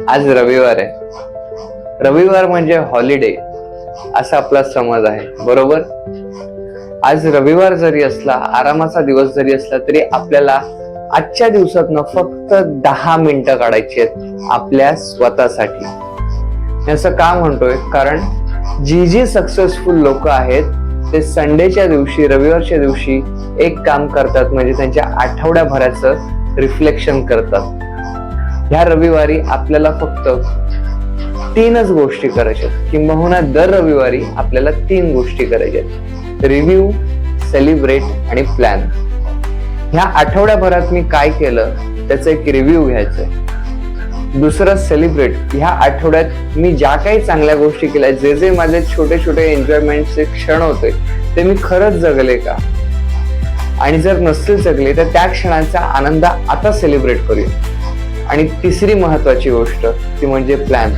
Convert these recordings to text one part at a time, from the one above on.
आज रविवार आहे. रविवार म्हणजे हॉलिडे असा आपला समज आहे. बरोबर? आज रविवार जरी असला आरामाचा दिवस जरी असला तरी आपल्याला आजच्या दिवसातनं फक्त दहा मिनिटं काढायची आहेत आपल्या स्वतःसाठी. असं का म्हणतोय? कारण जी जी सक्सेसफुल लोक आहेत ते संडेच्या दिवशी रविवारच्या दिवशी एक काम करतात म्हणजे त्यांच्या आठवड्याभराचं रिफ्लेक्शन करतात. ह्या रविवारी आपल्याला फक्त तीनच गोष्टी करायच्या आहेत किंबहुना दर रविवारी आपल्याला तीन गोष्टी करायच्या आहेत रिव्ह्यू सेलिब्रेट आणि प्लॅन ह्या आठवड्याभरात मी काय केलं त्याचा एक रिव्ह्यू घ्यायचं आहे दुसरं सेलिब्रेट ह्या आठवड्यात मी ज्या काही चांगल्या गोष्टी केल्या जे जे माझे छोटे छोटे एन्जॉयमेंटचे क्षण होते ते मी खरंच जगले का? आणि जर नसतील जगले तर त्या क्षणांचा आनंद आता सेलिब्रेट करूया. आणि तिसरी महत्वाची गोष्ट ती म्हणजे प्लॅन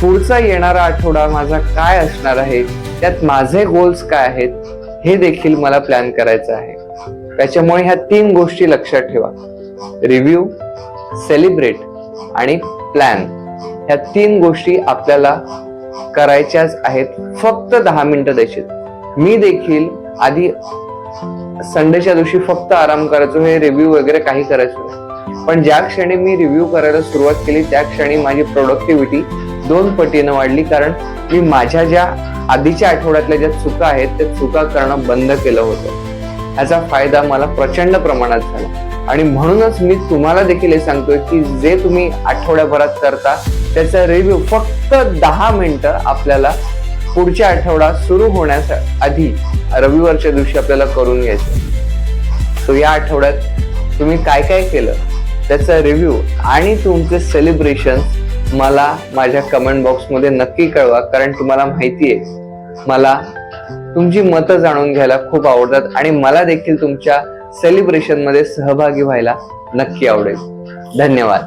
पुढचा येणारा आठवडा माझा काय असणार आहे त्यात माझे गोल्स काय आहेत हे देखील मला प्लॅन करायचं आहे. त्याच्यामुळे ह्या तीन गोष्टी लक्षात ठेवा. रिव्ह्यू सेलिब्रेट आणि प्लॅन ह्या तीन गोष्टी आपल्याला करायच्याच आहेत फक्त दहा मिनिटं द्यायची मी देखील आधी संडेच्या दिवशी फक्त आराम करायचो हे रिव्ह्यू वगैरे काही करायचो नाही. पण ज्या क्षणी मी रिव्ह्यू करायला सुरुवात केली त्या क्षणी माझी प्रोडक्टिव्हिटी दोन पटीनं वाढली. कारण मी माझ्या ज्या आधीच्या आठवड्यातल्या ज्या चुका आहेत त्या चुका करणं बंद केलं होतं. ह्याचा फायदा मला प्रचंड प्रमाणात झाला. आणि म्हणूनच मी तुम्हाला देखील हे सांगतोय की जे तुम्ही आठवड्याभरात करता त्याचा रिव्ह्यू फक्त दहा मिनिटं आपल्याला पुढच्या आठवडा सुरू होण्याच्या आधी रविवारच्या दिवशी आपल्याला करून घ्यायचं. सो या आठवड्यात तुम्ही काय काय केलं? त्याचा रिव्ह्यू आणि तुमचे सेलिब्रेशन मला माझ्या कमेंट बॉक्समध्ये नक्की कळवा कारण तुम्हाला माहिती आहे मला तुमची मतं जाणून घ्यायला खूप आवडतात आणि मला देखील तुमच्या सेलिब्रेशनमध्ये सहभागी व्हायला नक्की आवडेल. धन्यवाद.